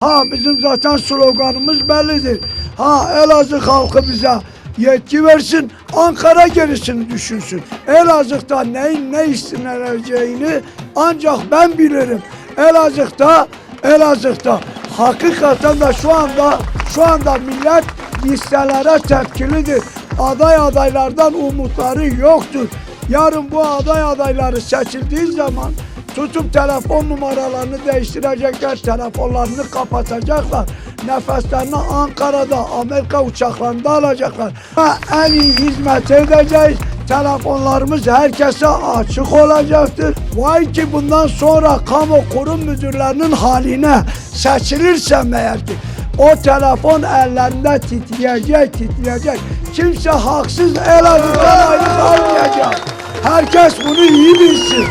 Ha bizim zaten sloganımız bellidir. Ha Elazığ halkı bize yetki versin, Ankara gerisini düşünsün. Elazığ'da neyin ne istenileceğini ancak ben bilirim. Elazığ'da, Elazığ'da hakikaten de şu anda şu anda millet listelere tepkilidir. Aday adaylardan umutları yoktur. Yarın bu aday adayları seçildiği zaman tutup telefon numaralarını değiştirecekler, telefonlarını kapatacaklar. Nefeslerini Ankara'da, Amerika uçaklarında alacaklar. En iyi hizmet edeceğiz. Telefonlarımız herkese açık olacaktır. Vay ki bundan sonra kamu kurum müdürlerinin haline seçilirsem eğer ki o telefon ellerinde titreyecek, titreyecek. Kimse haksız Elazığ'dan ayrı kalmayacak. Herkes bunu iyi bilsin.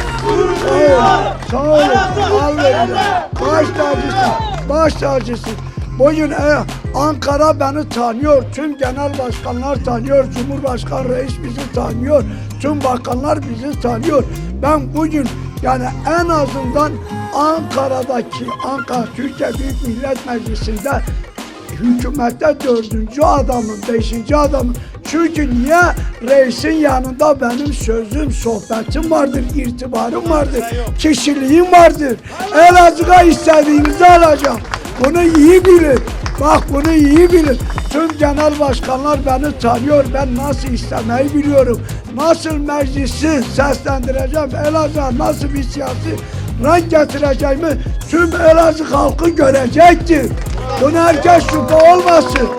Baş tacısı. Baş tacısı. Bugün e, Ankara beni tanıyor. Tüm genel başkanlar tanıyor. Cumhurbaşkanı reis bizi tanıyor. Tüm bakanlar bizi tanıyor. Ben bugün yani en azından Ankara'daki Ankara Türkiye Büyük Millet Meclisi'nde hükümette dördüncü adamın, beşinci adamın. Çünkü niye reisin yanında benim sözüm, sohbetim vardır, irtibarım vardır, kişiliğim vardır. Elazığ'a istediğinizi alacağım. Bunu iyi bilin. Bak bunu iyi bilin. Tüm genel başkanlar beni tanıyor. Ben nasıl istemeyi biliyorum. Nasıl meclisi seslendireceğim. Elazığ'a nasıl bir siyasi renk getireceğimi tüm Elazığ halkı görecektir. Buna herkes şüphe olmasın.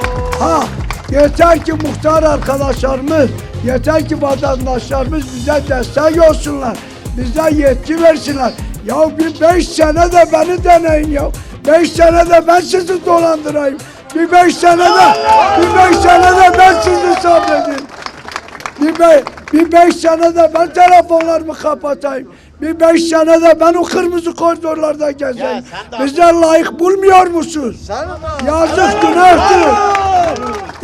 Ha yeter ki muhtar arkadaşlarımız, yeter ki vatandaşlarımız bize destek olsunlar. Bize yetki versinler. Ya bir beş sene de beni deneyin ya. Beş sene de ben sizi dolandırayım. Bir beş sene de, bir beş sene de ben sizi sabredeyim. Bir, be, bir beş sene de ben telefonlarımı kapatayım. Bir beş sene de ben o kırmızı koridorlarda gezeyim. Bize layık bulmuyor musun? Yazık günahtır.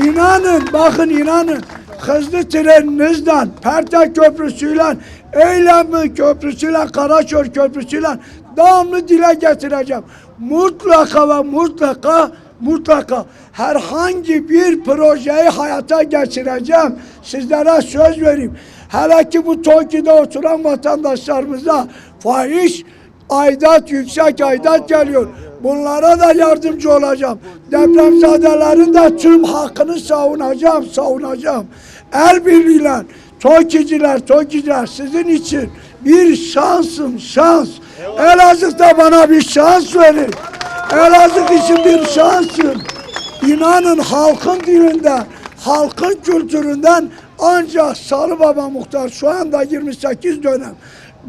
İnanın bakın inanın. Hızlı treninizden, Pertek Köprüsü'yle, Eylem Köprüsü'yle, Karaçor Köprüsü'yle devamlı dile getireceğim. Mutlaka ve mutlaka mutlaka herhangi bir projeyi hayata geçireceğim. Sizlere söz vereyim. Hele ki bu TOKİ'de oturan vatandaşlarımıza fahiş aidat, yüksek aidat geliyor. Bunlara da yardımcı olacağım. Depremzadelerin de tüm hakkını savunacağım, savunacağım. El birliğiyle, TOKİ'ciler, TOKİ'ciler sizin için bir şansım, şans. Elazığ'da bana bir şans verin. Elazığ için bir şansım. İnanın halkın dilinden, halkın kültüründen ancak Sarı Baba Muhtar şu anda 28 dönem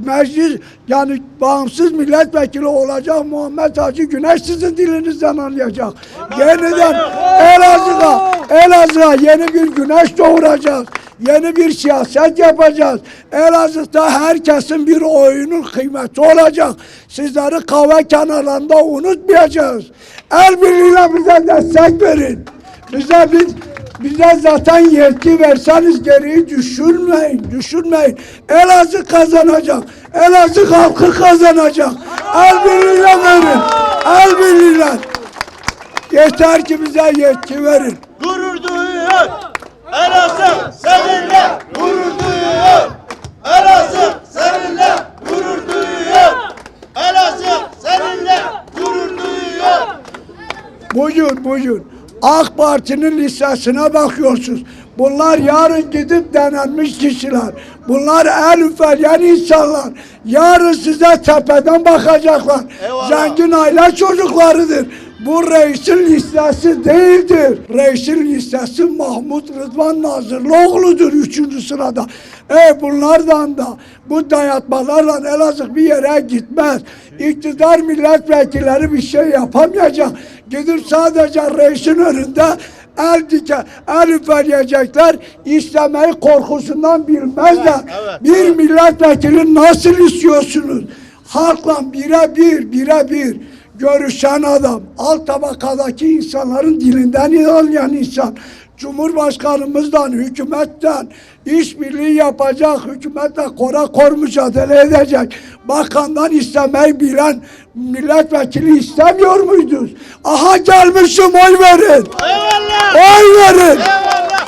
meclis yani bağımsız milletvekili olacak Muhammed Hacı Güneş sizin dilinizden anlayacak. Yeniden Elazığ'a, Elazığ'a yeni bir güneş doğuracağız. Yeni bir siyaset yapacağız. Elazığ'da herkesin bir oyunun kıymeti olacak. Sizleri kahve kenarlarında unutmayacağız. El birliğiyle bize destek verin. Bize biz bize zaten yetki verseniz geriyi düşünmeyin, düşünmeyin. Elazığ kazanacak. Elazığ halkı kazanacak. El birliğiyle verin. El birliğiyle. Yeter ki bize yetki verin. Gurur duyuyor. Elazığ seninle gurur duyuyor. Elazığ seninle gurur duyuyor. Elazığ seninle gurur duyuyor. Bugün bugün AK Parti'nin listesine bakıyorsunuz. Bunlar yarın gidip denenmiş kişiler. Bunlar el üfeleyen insanlar. Yarın size tepeden bakacaklar. Eyvallah. Zengin aile çocuklarıdır. Bu reisin listesi değildir. Reisin listesi Mahmut Rıdvan Nazırlıoğlu'dur üçüncü sırada. E bunlardan da bu dayatmalarla Elazığ bir yere gitmez. İktidar milletvekilleri bir şey yapamayacak. Gidip sadece reisin önünde el dike, el üfleyecekler. İstemeyi korkusundan bilmezler. evet, bir milletvekili nasıl istiyorsunuz? Halkla birebir, birebir görüşen adam, alt tabakadaki insanların dilinden anlayan insan, Cumhurbaşkanımızdan, hükümetten işbirliği yapacak, hükümetle kora kor mücadele edecek. Bakandan istemeyi bilen milletvekili istemiyor muydunuz? Aha gelmişim oy verin. Eyvallah. Oy verin. Eyvallah.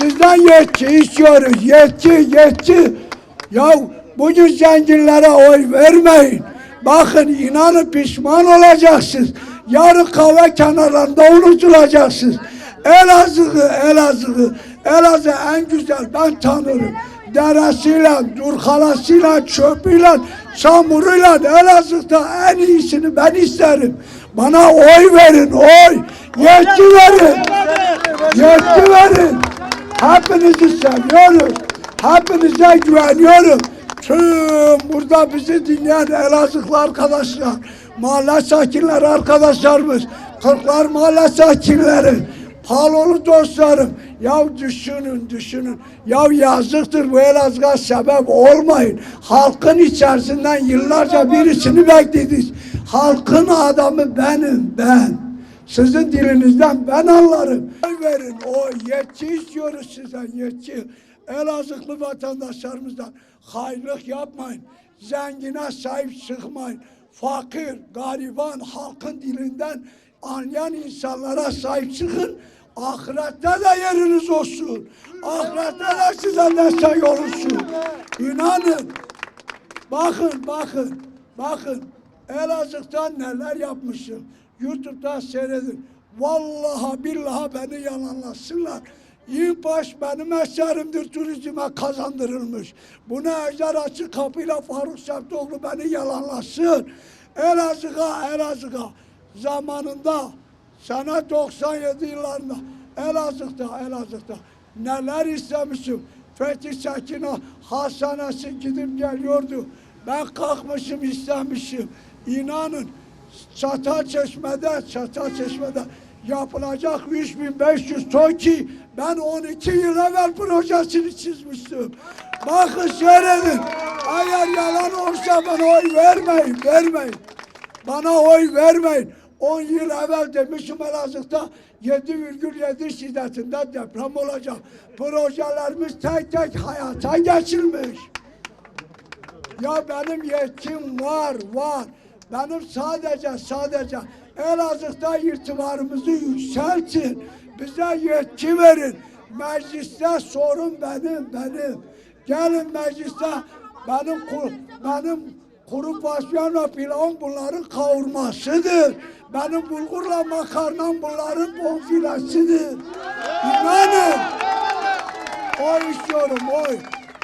Sizden yetki istiyoruz. Yetki, yetki. Ya bugün zenginlere oy vermeyin. Bakın inanın pişman olacaksınız. Yarın kahve kenarlarında unutulacaksınız. Elazığ'ı, Elazığ'ı, Elazığ en güzel ben tanırım. Deresiyle, durkalasıyla, çöpüyle, çamuruyla Elazığ'da en iyisini ben isterim. Bana oy verin, oy. Yetki verin. Yetki verin. Hepinizi seviyorum. Hepinize güveniyorum. Tüm burada bizi dinleyen Elazığlı arkadaşlar, mahalle sakinleri arkadaşlarımız, Kırklar mahalle sakinleri, Palolu dostlarım. Ya düşünün, düşünün. Ya yazıktır bu Elazığ'a sebep olmayın. Halkın içerisinden yıllarca birisini beklediniz. Halkın adamı benim, ben. Sizin dilinizden ben anlarım. Verin, o yetki istiyoruz sizden, yetki. Elazığlı vatandaşlarımızdan hayırlık yapmayın. Zengine sahip çıkmayın. Fakir, gariban, halkın dilinden anlayan insanlara sahip çıkın. Ahirette de yeriniz olsun. Ahirette de size destek olursun. İnanın. Bakın, bakın, bakın. Elazığ'dan neler yapmışım. YouTube'da seyredin. Vallahi billahi beni yalanlasınlar. İmpaş benim eserimdir turizme kazandırılmış. Bunu Ejder Açık Kapı'yla Faruk Septoğlu beni yalanlasın. Elazığ'a, Elazığ'a zamanında sene 97 yıllarında Elazığ'da, Elazığ'da neler istemişim. Fethi Sekina hastanesi gidip geliyordu. Ben kalkmışım istemişim. İnanın Çatal Çeşme'de, Çatal Çeşme'de yapılacak 3500 ton ki ben 12 yıl evvel projesini çizmiştim. Bakın seyredin. Eğer yalan olsa bana oy vermeyin, vermeyin. Bana oy vermeyin. 10 yıl evvel demişim Elazığ'da 7,7 şiddetinde deprem olacak. Projelerimiz tek tek hayata geçilmiş. Ya benim yetkim var, var. Benim sadece, sadece Elazığ'da irtibarımızı yükseltin. Bize yetki verin. Mecliste sorun benim, benim. Gelin mecliste benim, benim kuru fasulye pilavım bunların kavurmasıdır. Benim bulgurla makarnam bunların bonfilesidir. İnanın. Oy istiyorum oy.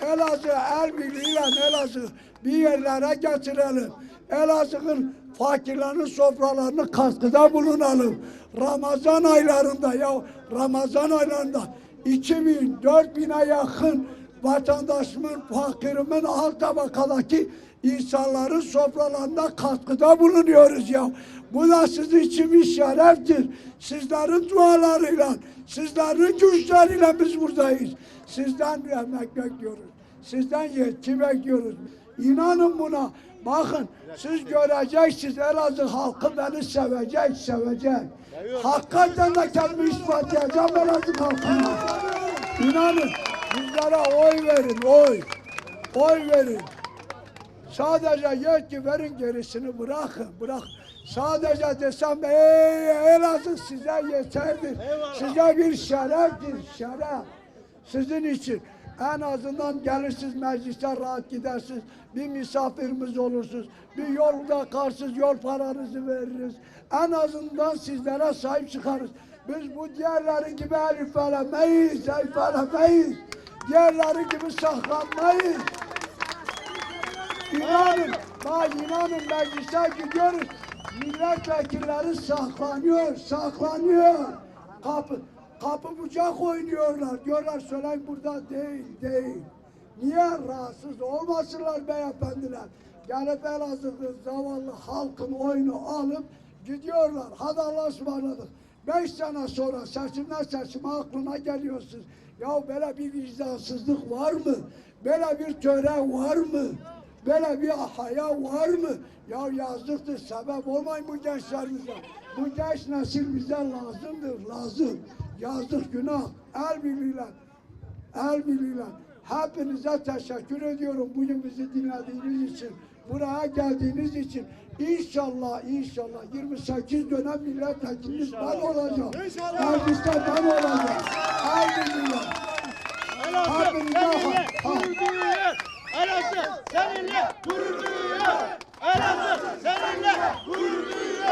Elazığ el birliğiyle Elazığ bir yerlere getirelim. Elazığ'ın fakirlerin sofralarını katkıda bulunalım. Ramazan aylarında ya Ramazan aylarında 2000 4000'e yakın vatandaşımın, fakirimin alt tabakadaki insanların sofralarında katkıda bulunuyoruz ya. Bu da sizin için bir şereftir. Sizlerin dualarıyla, sizlerin güçleriyle biz buradayız. Sizden emek bekliyoruz. Sizden yetki bekliyoruz. İnanın buna. Bakın siz göreceksiniz Elazığ halkı beni sevecek, sevecek. Hakikaten de kendimi ispat edeceğim Elazığ halkına. İnanın bizlere oy verin, oy. Oy verin. Sadece yetki verin gerisini bırakın, bırak. Sadece desem ey Elazığ size yeterdir. Size bir şereftir, şeref. Sizin için en azından gelirsiniz meclise rahat gidersiniz. Bir misafirimiz olursunuz. Bir yolda karsız yol paranızı veririz. En azından sizlere sahip çıkarız. Biz bu diğerleri gibi el üfelemeyiz, el üfelemeyiz. Diğerleri gibi saklanmayız. İnanın, bak inanın meclise gidiyoruz. Milletvekilleri saklanıyor, saklanıyor. Kapı, kapı bucak oynuyorlar. Diyorlar söyleyin burada değil, değil. Niye rahatsız olmasınlar beyefendiler? Gelip Elazığ'ın zavallı halkın oyunu alıp gidiyorlar. Hadi Allah'a ısmarladık. Beş sene sonra seçimden seçime aklına geliyorsunuz. Ya böyle bir vicdansızlık var mı? Böyle bir tören var mı? Böyle bir haya var mı? Ya yazıktır sebep olmayın bu gençlerimize. Bu genç nesil bize lazımdır, lazım. Yazık günah. El birliğiyle. El birliğiyle. Hepinize teşekkür ediyorum bugün bizi dinlediğiniz için. Buraya geldiğiniz için. İnşallah inşallah 28 dönem milletvekiliniz ben olacağım. Mecliste ben olacağım. El birliğiyle. Elazığ Hepinize seninle ha- gurur duyuyor. Elazığ seninle gurur duyuyor. Elazığ